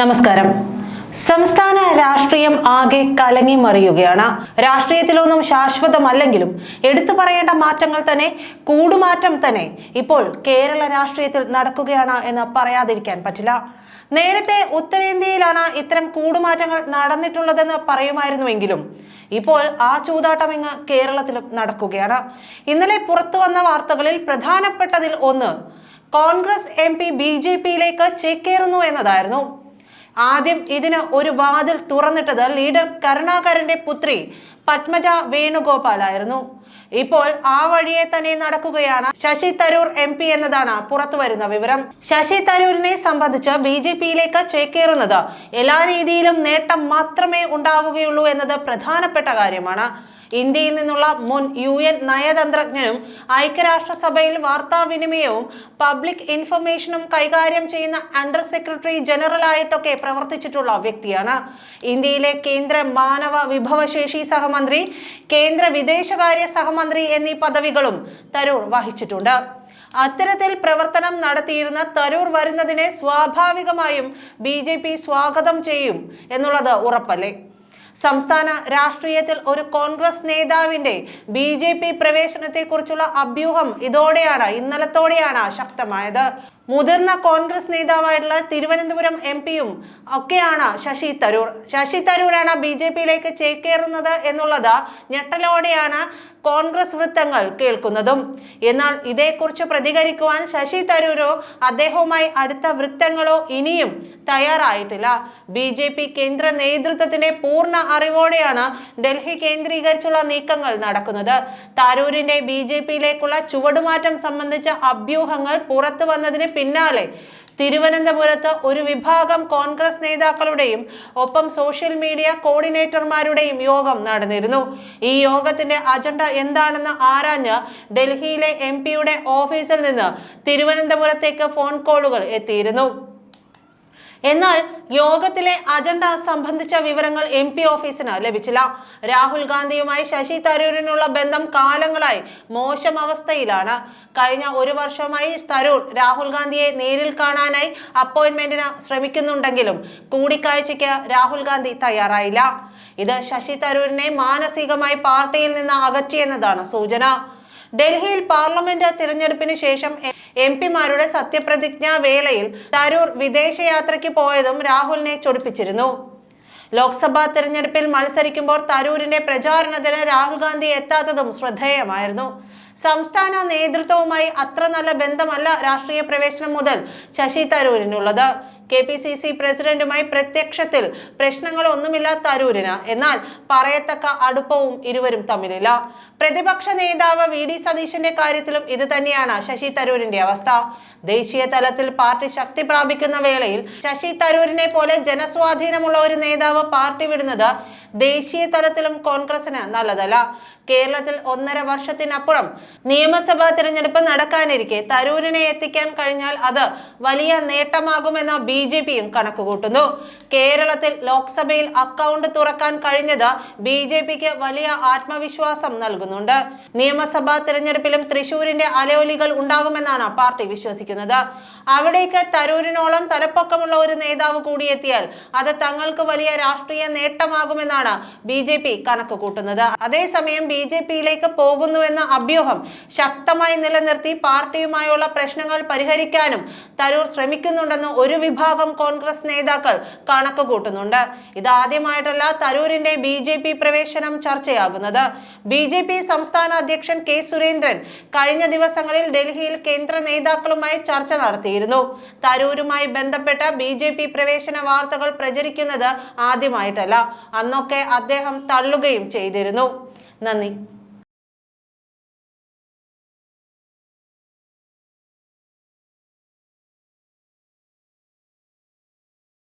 നമസ്കാരം. സംസ്ഥാന രാഷ്ട്രീയം ആകെ കലങ്ങി മറിയുകയാണ്. രാഷ്ട്രീയത്തിലൊന്നും ശാശ്വതമല്ലെങ്കിലും എടുത്തു പറയേണ്ട മാറ്റങ്ങൾ തന്നെ കൂടുമാറ്റം തന്നെ ഇപ്പോൾ കേരള രാഷ്ട്രീയത്തിൽ നടക്കുകയാണ് എന്ന് പറയാതിരിക്കാൻ പറ്റില്ല. നേരത്തെ ഉത്തരേന്ത്യയിലാണ് ഇത്തരം കൂടുമാറ്റങ്ങൾ നടന്നിട്ടുള്ളതെന്ന് പറയുമായിരുന്നുവെങ്കിലും ഇപ്പോൾ ആ ചൂതാട്ടം ഇങ്ങ് കേരളത്തിലും നടക്കുകയാണ്. ഇന്നലെ പുറത്തു വന്ന വാർത്തകളിൽ പ്രധാനപ്പെട്ടതിൽ ഒന്ന് Congress M P B J പിയിലേക്ക് ചേക്കേറുന്നു എന്നതായിരുന്നു. ആദ്യം ഇതിന് ഒരു വാതിൽ തുറന്നിട്ടത് ലീഡർ കരുണാകരന്റെ പുത്രി പത്മജ വേണുഗോപാലായിരുന്നു. ഇപ്പോൾ ആ വഴിയെ തന്നെ നടക്കുകയാണ് ശശി തരൂർ എം പി എന്നതാണ് പുറത്തു വരുന്ന വിവരം. ശശി തരൂരിനെ സംബന്ധിച്ച് ബി ജെ പിയിലേക്ക് ചേക്കേറുന്നത് എല്ലാ രീതിയിലും നേട്ടം മാത്രമേ ഉണ്ടാവുകയുള്ളൂ എന്നത് പ്രധാനപ്പെട്ട കാര്യമാണ്. ഇന്ത്യയിൽ നിന്നുള്ള മുൻ യു എൻ നയതന്ത്രജ്ഞനും ഐക്യരാഷ്ട്രസഭയിൽ വാർത്താവിനിമയവും പബ്ലിക് ഇൻഫർമേഷനും കൈകാര്യം ചെയ്യുന്ന അണ്ടർ സെക്രട്ടറി ജനറൽ ആയിട്ടൊക്കെ പ്രവർത്തിച്ചിട്ടുള്ള വ്യക്തിയാണ്. ഇന്ത്യയിലെ കേന്ദ്ര മാനവ വിഭവശേഷി സഹമന്ത്രി കേന്ദ്ര വിദേശകാര്യ സഹമന്ത്രി എന്നീ പദവികളും തരൂർ വഹിച്ചിട്ടുണ്ട്. അത്തരത്തിൽ പ്രവർത്തനം നടത്തിയിരുന്ന തരൂർ വരുന്നതിനെ സ്വാഭാവികമായും ബി ജെ പി സ്വാഗതം ചെയ്യും എന്നുള്ളത് ഉറപ്പല്ലേ? സംസ്ഥാന രാഷ്ട്രീയത്തിൽ ഒരു കോൺഗ്രസ് നേതാവിന്റെ ബി ജെ പി പ്രവേശനത്തെക്കുറിച്ചുള്ള അഭ്യൂഹം ഇതോടെയാണ് ഇന്നലത്തോടെയാണ് ശക്തമായത്. മുതിർന്ന കോൺഗ്രസ് നേതാവായിട്ടുള്ള തിരുവനന്തപുരം എം പിയും ഒക്കെയാണ് ശശി തരൂർ. ശശി തരൂരാണ് ബി ജെ പിയിലേക്ക് ചേക്കേറുന്നത് എന്നുള്ളത് ഞെട്ടലോടെയാണ് കോൺഗ്രസ് വൃത്തങ്ങൾ കേൾക്കുന്നതും. എന്നാൽ ഇതേക്കുറിച്ച് പ്രതികരിക്കുവാൻ ശശി തരൂരോ അദ്ദേഹവുമായി അടുത്ത വൃത്തങ്ങളോ ഇനിയും തയ്യാറായിട്ടില്ല. ബി ജെ പി കേന്ദ്ര നേതൃത്വത്തിന്റെ പൂർണ അറിവോടെയാണ് ഡൽഹി കേന്ദ്രീകരിച്ചുള്ള നീക്കങ്ങൾ നടക്കുന്നത്. തരൂരിന്റെ ബി ജെ പിയിലേക്കുള്ള ചുവടുമാറ്റം സംബന്ധിച്ച അഭ്യൂഹങ്ങൾ പുറത്തു വന്നതിന് പിന്നാലെ തിരുവനന്തപുരത്ത് ഒരു വിഭാഗം കോൺഗ്രസ് നേതാക്കളുടെയും ഒപ്പം സോഷ്യൽ മീഡിയ കോർഡിനേറ്റർമാരുടെയും യോഗം നടന്നിരുന്നു. ഈ യോഗത്തിന്റെ അജണ്ട എന്താണെന്ന് ആരാഞ്ഞ് ഡൽഹിയിലെ എം ഓഫീസിൽ നിന്ന് തിരുവനന്തപുരത്തേക്ക് ഫോൺ കോളുകൾ എത്തിയിരുന്നു. എന്നാൽ യോഗത്തിലെ അജണ്ട സംബന്ധിച്ച വിവരങ്ങൾ എം പി ഓഫീസിന് ലഭിച്ചില്ല. രാഹുൽ ഗാന്ധിയുമായി ശശി തരൂരിനുള്ള ബന്ധം കാലങ്ങളായി മോശം അവസ്ഥയിലാണ്. കഴിഞ്ഞ ഒരു വർഷമായി തരൂർ രാഹുൽ ഗാന്ധിയെ നേരിൽ കാണാനായി അപ്പോയിന്റ്മെന്റിന് ശ്രമിക്കുന്നുണ്ടെങ്കിലും കൂടിക്കാഴ്ചയ്ക്ക് രാഹുൽ ഗാന്ധി തയ്യാറായില്ല. ഇത് ശശി തരൂരിനെ മാനസികമായി പാർട്ടിയിൽ നിന്ന് അകറ്റിയെന്നതാണ് സൂചന. ഡൽഹിയിൽ പാർലമെന്റ് തിരഞ്ഞെടുപ്പിന് ശേഷം എം പിമാരുടെ സത്യപ്രതിജ്ഞാ വേളയിൽ തരൂർ വിദേശയാത്രയ്ക്ക് പോയതും രാഹുലിനെ ചൊടിപ്പിച്ചിരുന്നു. ലോക്സഭാ തിരഞ്ഞെടുപ്പിൽ മത്സരിക്കുമ്പോൾ തരൂരിന്റെ പ്രചാരണത്തിന് രാഹുൽ ഗാന്ധി എത്താത്തതും ശ്രദ്ധേയമായിരുന്നു. സംസ്ഥാന നേതൃത്വവുമായി അത്ര നല്ല ബന്ധമല്ല രാഷ്ട്രീയ പ്രവേശനം മുതൽ ശശി തരൂരിനുള്ളത്. കെ പി സി സി പ്രസിഡന്റുമായി പ്രത്യക്ഷത്തിൽ പ്രശ്നങ്ങളൊന്നുമില്ല തരൂരിന്. എന്നാൽ പറയത്തക്ക അടുപ്പവും ഇരുവരും തമ്മിലില്ല. പ്രതിപക്ഷ നേതാവ് വി ഡി സതീശന്റെ കാര്യത്തിലും ഇത് തന്നെയാണ് ശശി തരൂരിന്റെ അവസ്ഥ. ദേശീയ തലത്തിൽ പാർട്ടി ശക്തി പ്രാപിക്കുന്ന വേളയിൽ ശശി തരൂരിനെ പോലെ ജനസ്വാധീനമുള്ള ഒരു നേതാവ് പാർട്ടി വിടുന്നത് ദേശീയ തലത്തിലും കോൺഗ്രസിന് നല്ലതല്ല. കേരളത്തിൽ ഒന്നര വർഷത്തിനപ്പുറം നിയമസഭാ തിരഞ്ഞെടുപ്പ് നടക്കാനിരിക്കെ തരൂരിനെ എത്തിക്കാൻ കഴിഞ്ഞാൽ അത് വലിയ നേട്ടമാകുമെന്ന് ബി ജെ പിയും കണക്കുകൂട്ടുന്നു. കേരളത്തിൽ ലോക്സഭയിൽ അക്കൗണ്ട് തുറക്കാൻ കഴിഞ്ഞത് ബി ജെ പിക്ക് വലിയ ആത്മവിശ്വാസം നൽകുന്നുണ്ട്. നിയമസഭാ തിരഞ്ഞെടുപ്പിലും തൃശൂരിന്റെ അലയൊലികൾ ഉണ്ടാകുമെന്നാണ് പാർട്ടി വിശ്വസിക്കുന്നത്. അവിടേക്ക് തരൂരിനോളം തലപ്പൊക്കമുള്ള ഒരു നേതാവ് കൂടിയെത്തിയാൽ അത് തങ്ങൾക്ക് വലിയ രാഷ്ട്രീയ നേട്ടമാകുമെന്നാണ് ബി ജെ പി കണക്ക് കൂട്ടുന്നത് അതേസമയം ബി ജെ പിയിലേക്ക് പോകുന്നുവെന്ന അഭ്യൂഹം ശക്തമായി നിലനിർത്തി പാർട്ടിയുമായുള്ള പ്രശ്നങ്ങൾ പരിഹരിക്കാനും തരൂർ ശ്രമിക്കുന്നുണ്ടെന്ന് ഒരു വിഭാഗം കോൺഗ്രസ് നേതാക്കൾ കണക്ക് കൂട്ടുന്നുണ്ട് ഇതാദ്യമായിട്ടല്ല തരൂരിന്റെ ബി ജെ പി പ്രവേശനം ചർച്ചയാകുന്നത്. ബി ജെ പി സംസ്ഥാന അധ്യക്ഷൻ കെ സുരേന്ദ്രൻ കഴിഞ്ഞ ദിവസങ്ങളിൽ ഡൽഹിയിൽ കേന്ദ്ര നേതാക്കളുമായി ചർച്ച നടത്തിയിരുന്നു. തരൂരുമായി ബന്ധപ്പെട്ട ബി ജെ പി പ്രവേശന വാർത്തകൾ പ്രചരിക്കുന്നത് ആദ്യമായിട്ടല്ല. അന്നൊക്കെ അദ്ദേഹം തള്ളുകയും ചെയ്തിരുന്നു. 那你